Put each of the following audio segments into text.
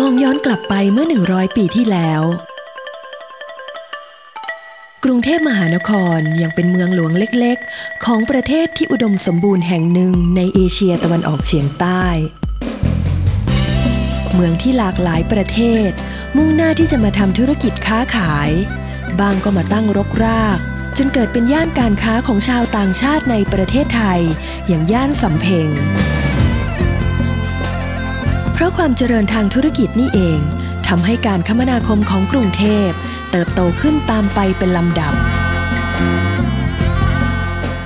มองย้อนกลับไปเมื่อ 100 ปีที่แล้ว กรุงเทพมหานครยังเป็นเมืองหลวงเล็กๆ ของประเทศที่อุดมสมบูรณ์แห่งหนึ่งในเอเชียตะวันออกเฉียงใต้ เมืองที่หลากหลายประเทศ มุ่งหน้าที่จะมาทำธุรกิจค้าขาย บางก็มาตั้งรกราก จนเกิดเป็นย่านการค้าของชาวต่างชาติในประเทศไทย อย่างย่านสำเพ็ง เพราะความเจริญทางธุรกิจนี่เองทำให้การคมนาคมของกรุงเทพ เติบโตขึ้นตามไปเป็นลำดับ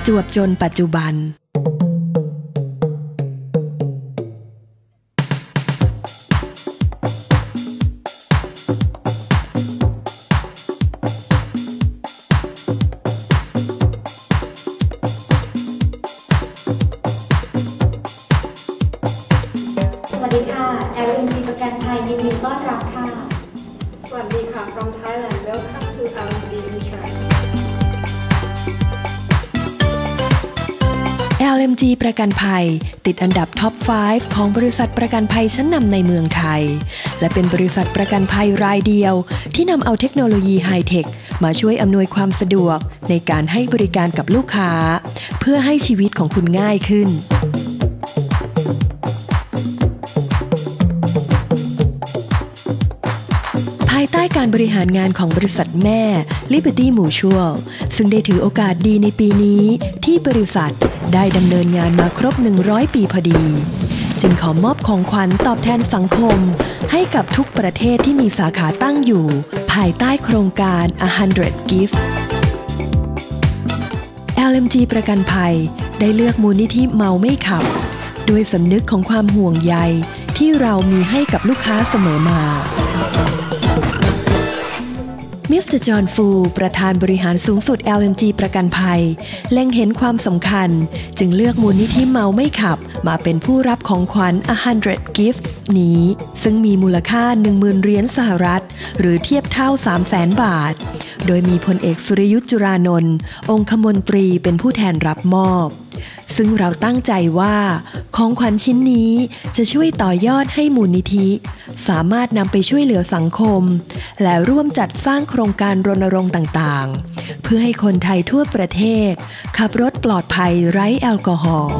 จวบจนปัจจุบัน สวัสดีค่ะ from Thailand welcome to LNG Insurance LMG ประกันภัย ติดอันดับท็อป 5 ของบริษัทประกันภัยชั้นนำในเมืองไทย และเป็นบริษัทประกันภัยรายเดียว ที่นำเอาเทคโนโลยีไฮเทคมาช่วยอำนวยความสะดวกในการให้บริการกับลูกค้า เพื่อให้ชีวิตของคุณง่ายขึ้นายใต้การบริหารงานของบริษัทแม่ Liberty Mutual ซึ่งได้ถือโอกาสดีในปีนี้ ที่บริษัทได้ดำเนินงานมาครบ 100 ปีพอดี จึงขอมอบของขวัญตอบแทนสังคม ให้กับทุกประเทศที่มีสาขาตั้งอยู่ ภายใต้โครงการ 100 Gifts LMG ประกันภัยได้เลือกมูลนิธิเมาไม่ขับ ด้วยสำนึกของความห่วงใยที่เรามีให้กับลูกค้าเสมอมา มิสเตอร์จอห์นฟู ประธานบริหารสูงสุด LNG ประกันภัย เล็งเห็นความสำคัญ จึงเลือกมูลนิธิเมาไม่ขับ มาเป็นผู้รับของขวัญ 100 Gifts นี้ ซึ่งมีมูลค่า 10,000 เหรียญสหรัฐ หรือเทียบเท่า 300,000 บาท โดยมีพลเอกสุรยุทธ์จุรานนท์องคมนตรีเป็นผู้แทนรับมอบ ซึ่งเราตั้งใจว่า ของขวัญชิ้นนี้จะช่วยต่อยอดให้มูลนิธิ สามารถนำไปช่วยเหลือสังคม และร่วมจัดสร้างโครงการรณรงค์ต่างๆ เพื่อให้คนไทยทั่วประเทศ ขับรถปลอดภัยไร้แอลกอฮอล์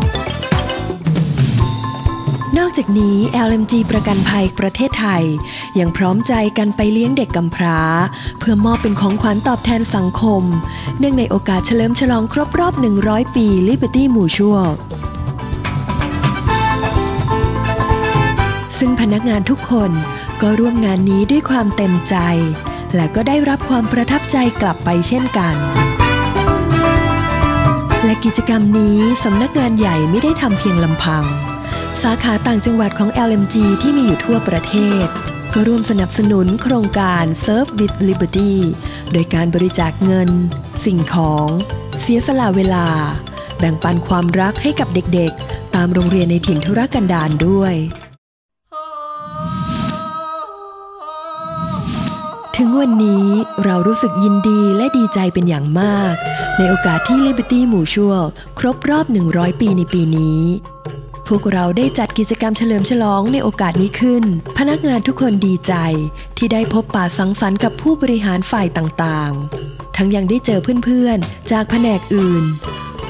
นอกจากนี้ LMG ประกันภัยประเทศไทย ยังพร้อมใจกันไปเลี้ยงเด็กกำพร้า เพื่อมอบเป็นของขวัญตอบแทนสังคม เนื่องในโอกาสเฉลิมฉลองครบรอบ 100 ปี Liberty Mutual ซึ่งพนักงานทุกคนก็ร่วมงานนี้ด้วยความเต็มใจ และก็ได้รับความประทับใจกลับไปเช่นกัน และกิจกรรมนี้สำนักงานใหญ่ไม่ได้ทำเพียงลำพัง สาขาต่างจังหวัดของ LMG ที่มีอยู่ทั่วประเทศ ก็ร่วมสนับสนุนโครงการ Serve with Liberty โดยการบริจาคเงิน สิ่งของ เสียสละเวลา แบ่งปันความรักให้กับเด็กๆ ตามโรงเรียนในถิ่นธุรกันดารด้วยถึงวันนี้เรารู้สึกยินดีและดีใจเป็นอย่างมาก ในโอกาสที่ Liberty Mutual ครบรอบ 100 ปีในปีนี้ พวกเราได้จัดกิจกรรมเฉลิมฉลองในโอกาสนี้ขึ้น พนักงานทุกคนดีใจ ที่ได้พบปะสังสรรค์กับผู้บริหารฝ่ายต่างๆ ทั้งยังได้เจอเพื่อนๆ จากแผนกอื่น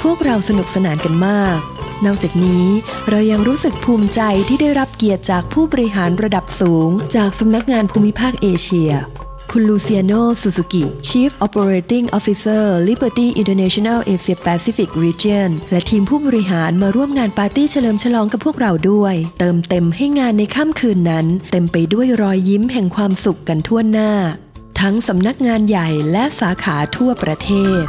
พวกเราสนุกสนานกันมากนอกจากนี้เรายังรู้สึกภูมิใจที่ได้รับเกียรติจากผู้บริหารระดับสูง จากสำนักงานภูมิภาคเอเชีย คุณลูเซียโนซูซูกิ Chief Operating Officer Liberty International Asia Pacific Region และทีมผู้บริหารมาร่วมงานปาร์ตี้เฉลิมฉลองกับพวกเราด้วย เติมเต็มให้งานในค่ำคืนนั้น เต็มไปด้วยรอยยิ้มแห่งความสุขกันทั่วหน้า ทั้งสำนักงานใหญ่และสาขาทั่วประเทศ